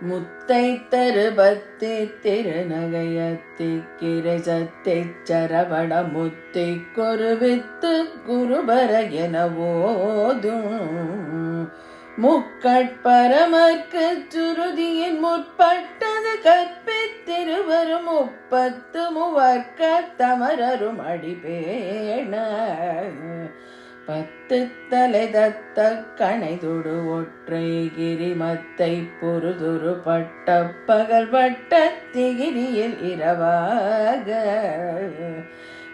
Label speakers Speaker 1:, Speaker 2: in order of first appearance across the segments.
Speaker 1: முத்தை தரு தருபத்தி திருநகையத்தி கிரசத்தை சரவண முத்தை குருவித்து குருபர என ஓதும் முக்கட்பரமர்க்கு சுருதியின் முற்பட்டது கற்பித்திருவரும் முப்பத்து மூவர்க்க தமரரும் அடிபேண பத்து தலை தத்த கணைதொடு ஒற்றை கிரிமத்தை பொறுதுரு பட்ட பகல் பட்ட திகிரியில் இரவாக.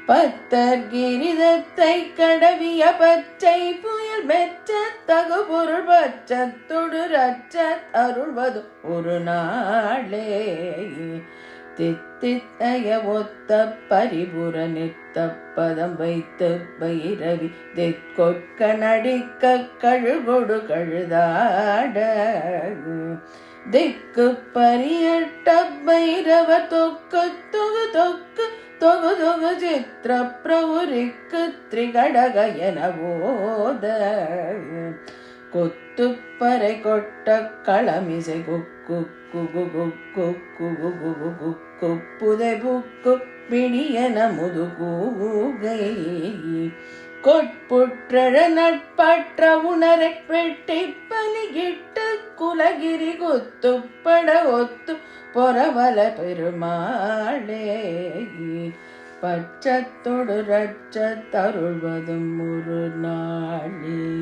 Speaker 1: பத்தர் கிரிதத்தை கடவிய பச்சை புயல் மெச்ச தகு பொருள் பச்சத்துடு ரச்ச அருள்வது ஒரு நாளே. தித்தித்தய ஒத்த பரிபுர நித்த பதம் வைத்து பைரவி தெற்கொட்க நடிக்க கழுகொடு கழுதாட. திக்கு பரியட்ட பைரவ தொக்கு தொகு தொக்கு தொகு தொகு சித்திர பிரவுரிக்கு திரிகடக என போத. கொத்துப்பறை கொட்ட களமிசை குக்கு குகு குக்கு குகு குகு முதுகூகை. கொட்புற்றழ நட்பற்ற உணரை வெட்டி பலிகிட்டு குலகிரி குத்துப்பட ஒத்து பொறவல பெருமாளே. பச்சத்தொடு ரட்ச தருள்வதும் ஒரு நாளே.